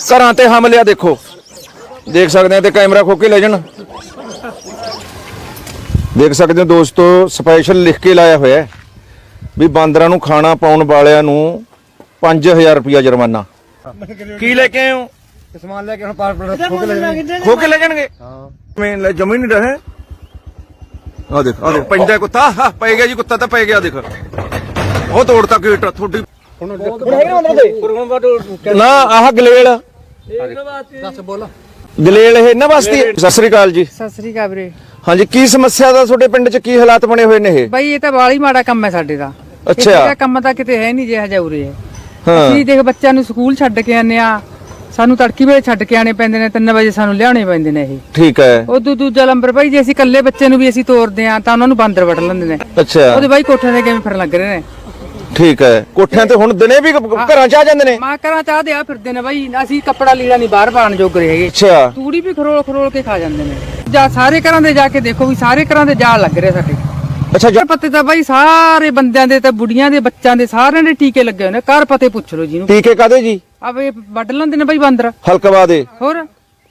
ਘਰਾਂ ਤੇ ਹਮਲੇ ਆ ਦੇਖੋ। ਦੇਖ ਸਕਦੇ ਆ ਤੇ ਕੈਮਰਾ ਖੋ ਕੇ ਲੈ ਜਾਣ। ਦੇਖ ਸਕਦੇ ਹੋ ਦੋਸਤੋ ਸਪੈਸ਼ਲ ਲਿਖ ਕੇ ਲਾਇਆ ਹੋਇਆ ਹੈ ਵੀ ਬਾਂਦਰਾਂ ਨੂੰ ਖਾਣਾ ਪਾਉਣ ਵਾਲਿਆਂ ਨੂੰ 5000 ਰੁਪਇਆ ਜੁਰਮਾਨਾ। ਕੀ ਲੈ ਕੇ ਆਏ ਹੋ? ਸਮਾਨ ਲੈ ਕੇ ਹੁਣ ਪਾਰ ਪਾਰ ਖੋ ਕੇ ਲੈ ਜਾਣਗੇ। ਖੋ ਕੇ ਲੈ ਜਾਣਗੇ? ਹਾਂ। ਮੈਂ ਲੈ ਜਮੀ ਨਹੀਂ ਰਹੇ ਆ ਦੇਖ ਆ ਦੇਖ। ਪੈਂਦਾ ਕੁੱਤਾ ਹਾ ਪੈ ਗਿਆ ਜੀ ਕੁੱਤਾ ਤਾਂ ਪੈ ਗਿਆ ਦੇਖ। ਉਹ ਤੋੜਤਾ ਗੇਟ ਤੁਹਾਡੀ ਨਾ ਆਹ ਗਲੇਲ ਦੱਸ ਬੋਲ। ਗਲੇਲ ਇਹ ਇਹਨਾਂ ਵਾਸਤੇ? ਹੈ? ਸਤਿ ਸ੍ਰੀ ਅਕਾਲ ਜੀ। ਸਤਿ ਸ੍ਰੀ ਅਕਾਲ ਵੀਰੇ। ਹਾਂਜੀ ਕੀ ਸਮੱਸਿਆ ਦਾ ਤੁਹਾਡੇ ਪਿੰਡ 'ਚ ਕੀ ਹਾਲਾਤ ਬਣੇ ਹੋਏ ਨੇ ਇਹ? ਬਾਈ ਇਹ ਤਾਂ ਬਾਲੀ ਮਾੜਾ ਕੰਮ ਹੈ ਸਾਡੇ ਦਾ। ਅੱਛਾ। ਕਿਸੇ ਦਾ ਕੰਮ ਤਾਂ ਕਿਤੇ ਹੈ ਨਹੀਂ ਜਿਹਾ ਜਉਰੇ ਹੈ ਹਾਂ। ਅਸੀਂ ਦੇਖ ਬੱਚਿਆਂ ਨੂੰ ਸਕੂਲ ਛੱਡ ਕੇ ਆਨੇ ਆ ਸਾਨੂੰ ਤੜਕੀ ਵੇਲੇ ਛੱਡ ਕੇ ਆਣੇ ਪੈਂਦੇ ਨੇ 3 ਵਜੇ ਸਾਨੂੰ ਲਿਆਉਣੇ ਪੈਂਦੇ ਨੇ ਇਹ। ਠੀਕ ਹੈ। ਉਦੋਂ ਦੂਜਾ ਲੰਬਰ ਬਾਈ ਜੇ ਅਸੀਂ ਇਕੱਲੇ ਬੱਚੇ ਨੂੰ ਵੀ ਅਸੀਂ ਤੋਰਦੇ ਆ ਤਾਂ ਉਹਨਾਂ ਨੂੰ ਬਾਂਦਰ ਵੜ ਲੈਂਦੇ ਨੇ। ਅੱਛਾ। ਉਹਦੇ ਬਾਈ ਕੋਠੇ ਦੇ ਕਿਵੇਂ ਫਿਰਨ ਲੱਗ ਰਹੇ ਨੇ? ਠੀਕ ਹੈ। ਕੋਠਿਆਂ ਤੇ ਹੁਣ ਦਿਨੇ ਵੀ ਘਰਾਂ 'ਚ ਆ ਜਾਂਦੇ ਨੇ? ਮਾਂ ਕਰਾਂ ਚਾਹ ਦੇ ਆ ਫਿਰਦੇ ਨੇ ਬਾਈ। ਅਸੀਂ ਕੱਪੜਾ ਲੀੜਾ ਨਹੀਂ ਬਾਹਰ ਪਾਣ ਜੋਗ ਰਹੇ ਹੈਗੇ। ਅੱਛਾ। ਤੂੜੀ ਵੀ ਖਰੋਲ ਖਰੋਲ ਕੇ ਖਾ ਜਾਂਦੇ ਨੇ। ਜਾਂ ਸਾਰੇ ਘਰਾਂ ਦੇ ਜਾ ਕੇ ਦੇਖੋ ਵੀ ਸਾਰੇ ਘਰਾਂ ਦੇ ਜਾਲ ਲੱਗ ਰਹੇ ਸਾਡੇ। ਅੱਛਾ ਘਰ ਪਤੇ ਤਾਂ ਬਾਈ ਸਾਰੇ ਬੰਦਿਆਂ ਦੇ ਤੇ ਬੁੜੀਆਂ ਦੇ ਬੱਚਿਆਂ ਦੇ ਸਾਰਿਆਂ ਦੇ ਟੀਕੇ ਲੱਗੇ ਹੋਏ ਨੇ। ਘਰ ਪਤੇ ਪੁੱਛ ਲਓ ਜਿਹਨੂੰ ਟੀਕੇ ਕਾਦੇ ਜੀ? ਆਵੇ ਵੱਢ ਲੈਂਦੇ ਨੇ ਬਾਈ ਬਾਂਦਰ। ਹਲਕਵਾ ਦੇ। ਹੋਰ?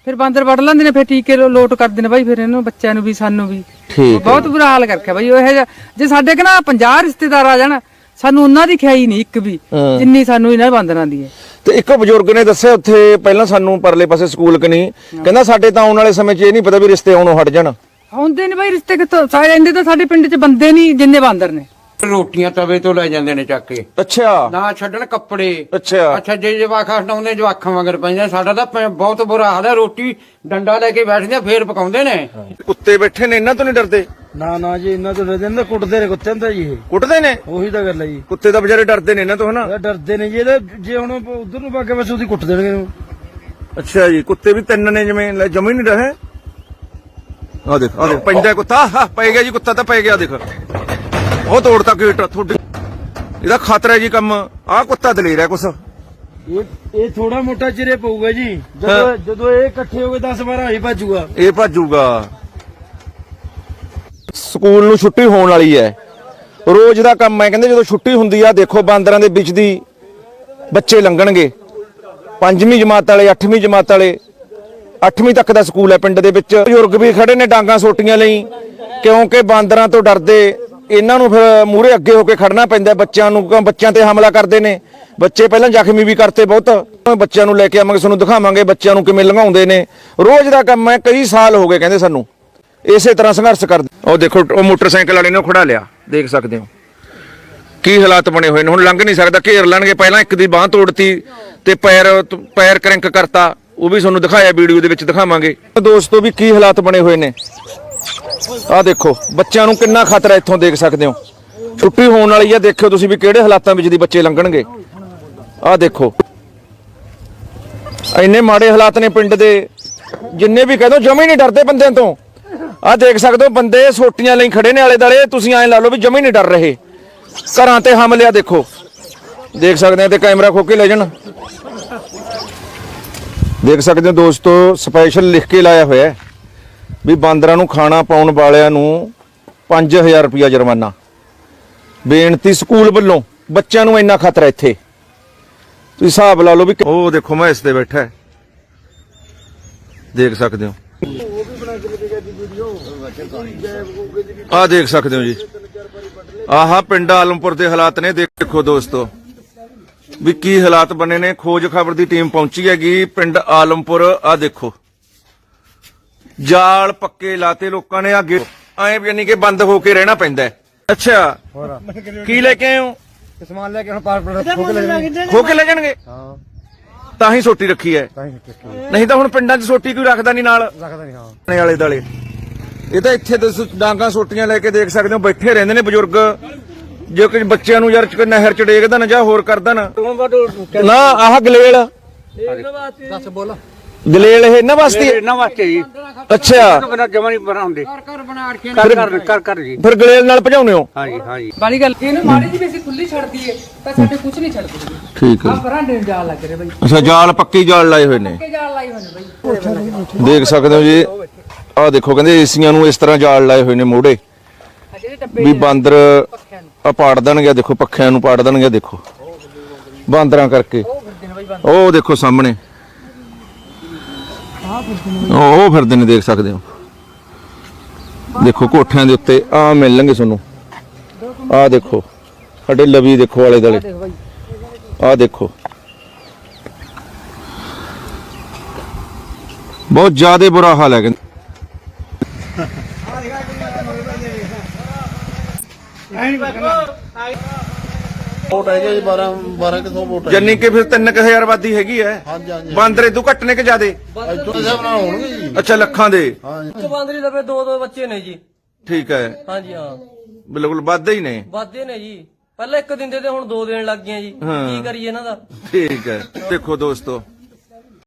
ਫਿਰ ਬਾਂਦਰ ਵੱਢ ਲੈਂਦੇ ਨੇ ਫਿਰ ਟੀਕੇ ਲੋਟ ਕਰਦੇ ਨੇ ਬਾਈ ਫਿਰ ਇਹਨੂੰ ਬੱਚਿਆਂ ਨੂੰ ਵੀ ਸਾਨੂੰ ਵੀ। ਠੀਕ ਬਹੁਤ ਬੁਰਾ ਹਾਲ ਕਰਕੇ ਬਾਈ ਉਹ ਇਹ ਜੇ ਸਾਡੇ ਕਨਾ 50 ਰਿਸ਼ਤੇਦਾਰ ਆ ਜਾਣ ਸਾਨੂੰ ਉਹਨਾਂ ਦੀ ਖਿਆਈ ਨਹੀਂ ਇੱਕ ਵੀ ਹਾਂ। ਜਿੰਨੀ ਸਾਨੂੰ ਇਹਨਾਂ ਬਾਂਦਰਾਂ ਦੀ ਹੈ। ਤੇ ਇੱਕ ਬਜ਼ੁਰਗ ਨੇ ਦੱਸਿਆ ਉੱਥੇ ਪਹਿਲਾਂ ਸਾਨੂੰ ਪਰਲੇ ਪਾਸੇ ਸਕੂਲ ਕਨੀ ਕਹਿੰਦਾ ਸਾਡੇ ਤਾਂ ਆਉਣ ਵਾਲੇ ਸਮੇਂ 'ਚ ਇਹ ਨਹੀਂ ਪਤਾ ਵੀ ਰਿਸ਼ਤੇ ਆਉਣੋਂ ਹਟ ਜਾਣ। ਆਉਂਦੇ ਨੇ ਬਾਈ ਰਿਸ਼ਤੇ ਕਿੱਥੋਂ? ਸਾਰੇ ਇੰਦੇ ਤਾਂ ਸਾਡੇ ਪਿੰਡ 'ਚ ਬੰਦੇ ਨਹੀਂ ਜਿੰਨੇ ਬਾਂਦਰ ਨੇ। ਰੋਟੀਆਂ ਤਵੇ ਤੋਂ ਲੈ ਜਾਂਦੇ ਨੇ ਚੱਕ ਕੇ। ਅੱਛਾ। ਨਾ ਛੱਡਣ ਕੱਪੜੇ। ਅੱਛਾ। ਅੱਛਾ ਜੇ ਜਵਾਕ ਹਟਾਉਂਦੇ ਜਵਾਕਾਂ ਮਗਰ ਪੈਂਦੇ ਸਾਡਾ ਤਾਂ ਪ- ਬਹੁਤ ਬੁਰਾ ਹਾਲ ਹੈ। ਰੋਟੀ ਡੰਡਾ ਲੈ ਕੇ ਬੈਠਦੇ ਆ, ਫੇਰ ਪਕਾਉਂਦੇ ਨੇ। ਕੁੱਤੇ ਬੈਠੇ ਨੇ ਇਹਨਾਂ ਤੋਂ ਨਹੀਂ ਡਰਦੇ। ਨਾ ਨਾ ਜੀ ਇਹਨਾਂ ਤੋਂ ਡਰਦੇ ਨੇ ਤਾਂ ਕੁੱਟਦੇ ਨੇ ਕੁੱਤੇ ਹੁੰਦਾ ਜੀ ਇਹ। ਕੁੱਟਦੇ ਨੇ? ਉਹੀ ਤਾਂ ਗੱਲ ਹੈ ਜੀ। ਕੁੱਤੇ ਤਾਂ ਵਿਚਾਰੇ ਡਰਦੇ ਨੇ ਇਹਨਾਂ ਤੋਂ ਹਨਾ? ਇਹ ਡਰਦੇ ਨੇ ਜੀ ਇਹਦੇ ਜੇ ਹੁਣ ਉਧਰ ਨੂੰ ਬਾਗੇ ਬਸ ਉਹਦੀ ਕੁੱਟ ਦੇਣਗੇ। ਇਹਨੂੰ। ਅੱਛਾ ਜੀ ਕੁੱਤੇ ਵੀ ਤਿੰਨ ਨੇ ਜਿਵੇਂ ਲੈ ਜਮੀ ਨਹੀਂ ਰਹੇ। ਆ ਦੇਖ ਆ ਦੇਖ ਪੈਂਦਾ ਕੁੱਤਾ ਹਾ ਪੈ ਗਿਆ ਜੀ ਕੁੱਤਾ ਤਾਂ ਪੈ ਗਿਆ ਦੇਖ। ਉਹ ਤੋੜਤਾ ਗੇਟ ਤੁਹਾਡੀ। ਇਹਦਾ ਖਤਰਾ ਹੈ ਜੀ ਕੰਮ ਆਹ ਕੁੱਤਾ ਦਲੇਰ ਹੈ ਕੁਛ। ਇਹ ਇਹ ਥੋੜਾ ਮੋਟਾ ਚਿਰੇ ਪਊਗਾ ਜੀ। ਜਦੋਂ ਜਦੋਂ ਇਹ ਇਕੱਠੇ ਹੋ ਗਏ 10 12 ਹੀ ਭੱਜੂਗਾ। ਇਹ ਭੱਜੂਗਾ। ਸਕੂਲ ਨੂੰ ਛੁੱਟੀ ਹੋਣ ਵਾਲੀ ਹੈ। ਰੋਜ਼ ਦਾ ਕੰਮ ਹੈ। ਕਹਿੰਦੇ ਜਦੋਂ ਛੁੱਟੀ ਹੁੰਦੀ ਆ, ਦੇਖੋ ਬਾਂਦਰਾਂ ਦੇ ਵਿੱਚ ਦੀ ਬੱਚੇ ਲੰਘਣਗੇ। ਪੰਜਵੀਂ ਜਮਾਤ ਵਾਲੇ, ਅੱਠਵੀਂ ਜਮਾਤ ਵਾਲੇ, ਅੱਠਵੀਂ ਤੱਕ ਦਾ ਸਕੂਲ ਹੈ ਪਿੰਡ ਦੇ ਵਿੱਚ। ਬਜ਼ੁਰਗ ਵੀ ਖੜੇ ਨੇ ਡਾਂਗਾ ਸੋਟੀਆਂ ਲਈ। ਕਿਉਂਕਿ ਬਾਂਦਰਾਂ ਤੋਂ ਡਰਦੇ ਇਹਨਾਂ ਨੂੰ ਫਿਰ ਮੂਹਰੇ ਅੱਗੇ ਹੋ ਕੇ ਖੜਨਾ ਪੈਂਦਾ ਬੱਚਿਆਂ ਨੂੰ ਕਿਉਂ? ਬੱਚਿਆਂ ਤੇ ਹਮਲਾ ਕਰਦੇ ਨੇ। ਬੱਚੇ ਪਹਿਲਾਂ ਜ਼ਖਮੀ ਵੀ ਕਰਤੇ ਬਹੁਤ। ਬੱਚਿਆਂ ਨੂੰ ਲੈ ਕੇ ਆਵਾਂਗੇ, ਤੁਹਾਨੂੰ ਦਿਖਾਵਾਂਗੇ ਬੱਚਿਆਂ ਨੂੰ ਕਿਵੇਂ ਲੰਘਾਉਂਦੇ ਨੇ। ਰੋਜ਼ ਦਾ ਕੰਮ ਹੈ। ਕਈ ਸਾਲ ਹੋ ਗਏ ਕਹਿੰਦੇ ਸਾਨੂੰ। ਇਸੇ ਤਰ੍ਹਾਂ ਸੰਘਰਸ਼ ਕਰਦੇ ਉਹ ਦੇਖੋ ਉਹ ਮੋਟਰਸਾਈਕਲ ਵਾਲੇ ਨੇ ਉਹ ਖੜਾ ਲਿਆ। ਦੇਖ ਸਕਦੇ ਹੋ। ਕੀ ਹਾਲਾਤ ਬਣੇ ਹੋਏ ਨੇ। ਹੁਣ ਲੰਘ ਨਹੀਂ ਸਕਦਾ। ਘੇਰ ਲੈਣਗੇ। ਪਹਿਲਾਂ ਇੱਕ ਦੀ ਬਾਹ ਤੋੜਤੀ ਤੇ ਪੈਰ ਪੈਰ ਕਰੰਕ ਕਰਤਾ। ਉਹ ਵੀ ਤੁਹਾਨੂੰ ਦਿਖਾਇਆ ਵੀਡੀਓ ਦੇ ਵਿੱਚ ਦਿਖਾਵਾਂਗੇ। ਦੋਸਤੋ ਵੀ ਕੀ ਹਾਲਾਤ ਬਣੇ ਹੋਏ ਨੇ। ਆਹ ਦੇਖੋ ਬੱਚਿਆਂ ਨੂੰ ਕਿੰਨਾ ਖਤਰਾ ਇੱਥੋਂ ਦੇਖ ਸਕਦੇ ਹੋ। ਛੁੱਟੀ ਹੋਣ ਵਾਲੀ ਹੈ ਦੇਖਿਓ ਤੁਸੀਂ ਵੀ ਕਿਹੜੇ ਹਾਲਾਤਾਂ ਵਿੱਚ ਦੀ ਬੱਚੇ ਲੰਘਣਗੇ। ਆਹ ਦੇਖੋ। ਇੰਨੇ ਮਾੜੇ ਹਾਲਾਤ ਨੇ ਪਿੰਡ ਦੇ। ਜਿੰਨੇ ਵੀ ਕਹਦੋ ਜਮੇ ਨਹੀਂ ਡਰਦੇ ਬੰਦਿਆਂ ਤੋਂ। ਆਹ ਦੇਖ ਸਕਦੇ ਹੋ ਬੰਦੇ ਸੋਟੀਆਂ ਲਈ ਖੜੇ ਨੇ ਆਲੇ ਦਾਲੇ ਤੁਸੀਂ ਐਂ ਲਾ ਲਓ ਵੀ ਜਮੇ ਨਹੀਂ ਡਰ ਰਹੇ। ਘਰਾਂ ਤੇ ਹਮਲੇ ਦੇਖੋ। ਦੇਖ ਸਕਦੇ ਆ ਤੇ ਕੈਮਰਾ ਖੋ ਲੈ ਜਾਣ। ਦੇਖ ਸਕਦੇ ਹੋ ਦੋਸਤੋ ਸਪੈਸ਼ਲ ਲਿਖ ਕੇ ਲਾਇਆ ਹੋਇਆ ਵੀ ਬਾਂਦਰਾਂ ਨੂੰ ਖਾਣਾ ਪਾਉਣ ਵਾਲਿਆਂ ਨੂੰ 5000 ਰੁਪਇਆ ਜੁਰਮਾਨਾ। ਬੇਨਤੀ ਸਕੂਲ ਵੱਲੋਂ, ਬੱਚਿਆਂ ਨੂੰ ਇੰਨਾ ਖਤਰਾ ਇੱਥੇ। ਤੁਸੀਂ ਹਿਸਾਬ ਲਾ ਲਓ ਵੀ ਉਹ ਦੇਖੋ, ਮੈਂ ਇਸ ਤੇ ਬੈਠਾ ਦੇਖ ਸਕਦੇ ਹੋ। ਆਹ ਦੇਖ ਸਕਦੇ ਹੋ ਜੀ। ਆਹਾ ਪਿੰਡ ਆਲਮਪੁਰ ਦੇ ਹਾਲਾਤ ਨੇ ਦੇਖੋ ਦੋਸਤੋ। ਵੀ ਕੀ ਹਾਲਾਤ ਬਣੇ ਨੇ ਖੋਜ ਖਬਰ ਦੀ ਟੀਮ ਪਹੁੰਚੀ ਹੈਗੀ ਪਿੰਡ ਆਲਮਪੁਰ। ਆ ਦੇਖੋ। ਜਾਲ ਪੱਕੇ ਲਾਤੇ ਲੋਕਾਂ ਨੇ ਅੱਗੇ ਐਂ ਯਾਨੀ ਕਿ ਬੰਦ ਹੋ ਕੇ ਰਹਿਣਾ ਪੈਂਦਾ। ਅੱਛਾ ਕੀ ਲੈ ਕੇ ਆਏ ਹੋ? ਸਮਾਨ ਲੈ ਕੇ ਹੁਣ ਪਾਰ ਪਾਰ ਖੋ ਕੇ ਲੈ ਜਾਣਗੇ। ਖੋ ਕੇ ਲੈ ਜਾਣਗੇ? ਹਾਂ। ਤਾਂ ਹੀ ਸੋਟੀ ਰੱਖੀ ਹੈ। ਤਾਂ ਹੀ ਰੱਖਦਾ ਨਹੀਂ ਤਾਂ ਹੁਣ ਪਿੰਡਾਂ 'ਚ ਸੋਟੀ ਕੋਈ ਰੱਖਦਾ ਨਹੀਂ ਨਾਲ। ਨਹੀਂ ਹਾਂ। ਨੇ ਵਾਲੇ ਦਾਲੇ ਇਹ ਤਾਂ ਇੱਥੇ ਤੁਸੀਂ ਡਾਂਗਾ ਸੋਟੀਆਂ ਲੈ ਕੇ ਦੇਖ ਸਕਦੇ ਹੋ ਬੈਠੇ ਰਹਿੰਦੇ ਨੇ ਬਜ਼ੁਰਗ। ਜੇ ਕੋਈ ਬੱਚਿਆਂ ਨੂੰ ਯਾਰ ਨਹਿਰ ਚ ਡੇਗਦਾ ਨਾ ਜਾਂ ਹੋਰ ਕਰਦਾ ਨਾ ਨਾ ਆਹ ਗਲੇਲ। ਦੱਸ ਬੋਲ। ਗਲੇਲ ਇਹ ਇਹਨਾਂ ਵਾਸਤੇ? ਇਹਨਾਂ ਵਾਸਤੇ ਜੀ। ਅੱਛਾ। ਬਣਾ ਜਮਾ ਨਹੀਂ ਬਣਾਉਂਦੇ। ਘਰ ਘਰ ਬਣਾ ਕੇ ਕਰ ਕਰ ਕਰ ਕਰ ਜੀ। ਫਿਰ ਗਲੇਲ ਨਾਲ ਭਜਾਉਨੇ ਹੋ? ਹਾਂਜੀ ਹਾਂਜੀ। ਬਾਲੀ ਗੱਲ ਇਹਨੂੰ ਮਾੜੀ ਜੀ ਵੀ ਅਸੀਂ ਖੁੱਲੀ ਛੱਡ ਦਈਏ ਤਾਂ ਸਾਡੇ ਕੁਝ ਨਹੀਂ ਛੱਡਦੇ ਠੀਕ ਆ ਪਰਾਂ ਦੇ ਜਾਲ ਲੱਗ ਰਹੇ ਬਾਈ। ਅੱਛਾ ਜਾਲ ਪੱਕੀ ਜਾਲ ਲਾਏ ਹੋਏ ਨੇ। ਕਿ ਜਾਲ ਲਾਈ ਹੋਏ ਨੇ ਬਾਈ। ਦੇਖ ਸਕਦੇ ਹੋ ਜੀ ਆਹ ਦੇਖੋ ਕਹਿੰਦੇ ਏਸੀਆਂ ਨੂੰ ਇਸ ਤਰ੍ਹਾਂ ਜਾਲ ਲਾਏ ਹੋਏ ਨੇ ਮੋੜੇ ਵੀ ਬਾਂਦਰ ਆ ਪਾੜ ਦੇਣਗੇ ਦੇਖੋ ਪੱਖਿਆਂ ਨੂੰ ਪਾੜ ਦੇਣਗੇ ਦੇਖੋ। ਬਾਂਦਰਾਂ ਕਰਕੇ। ਉਹ ਫਿਰਦੇ ਨੇ ਬਾਈ ਉਹ ਫਿਰਦੇ ਨੇ, ਦੇਖ ਸਕਦੇ ਹੋ। ਦੇਖੋ, ਕੋਠਿਆਂ ਦੇ ਉੱਤੇ ਆ ਮਿਲਣਗੇ ਤੁਹਾਨੂੰ। ਆ ਦੇਖੋ, ਸਾਡੇ ਲਵੀ ਦੇਖੋ ਵਾਲੇ ਦਲੇ ਆ ਦੇਖੋ। ਬਹੁਤ ਜ਼ਿਆਦਾ ਬੁਰਾ ਹਾਲ ਹੈ, ਕਹਿੰਦੇ। ਵੋਟ ਹੈਗੇ ਜੀ 12 12 ਕਿਸੋਂ ਵੋਟ ਹੈ ਜੰਨੀ ਕਿ ਫਿਰ 3000 ਆਬਾਦੀ ਹੈਗੀ ਹੈ। ਹਾਂਜੀ ਹਾਂਜੀ। ਬਾਂਦਰੇ ਤੋਂ ਘੱਟ ਨੇ ਕਿ ਜ਼ਿਆਦੇ? ਇੱਥੋਂ ਦੇ ਹਿਸਾਬ ਨਾਲ ਹੋਣਗੇ ਜੀ। ਅੱਛਾ ਲੱਖਾਂ ਦੇ। ਹਾਂਜੀ। ਬਾਂਦਰੀ ਲਵੇ ਦੋ ਦੋ ਬੱਚੇ ਨੇ ਜੀ। ਠੀਕ ਹੈ। ਹਾਂਜੀ ਹਾਂ। ਬਿਲਕੁਲ ਵੱਧਦੇ ਹੀ ਨੇ। ਵਾਧੇ ਨੇ ਜੀ। ਪਹਿਲਾਂ ਇੱਕ ਦਿਨ ਦੇ ਤੇ ਹੁਣ ਦੋ ਦੇਣ ਲੱਗ ਗਏ ਜੀ। ਕੀ ਕਰੀਏ ਇਹਨਾਂ ਦਾ? ਠੀਕ ਹੈ। ਦੇਖੋ ਦੋਸਤੋ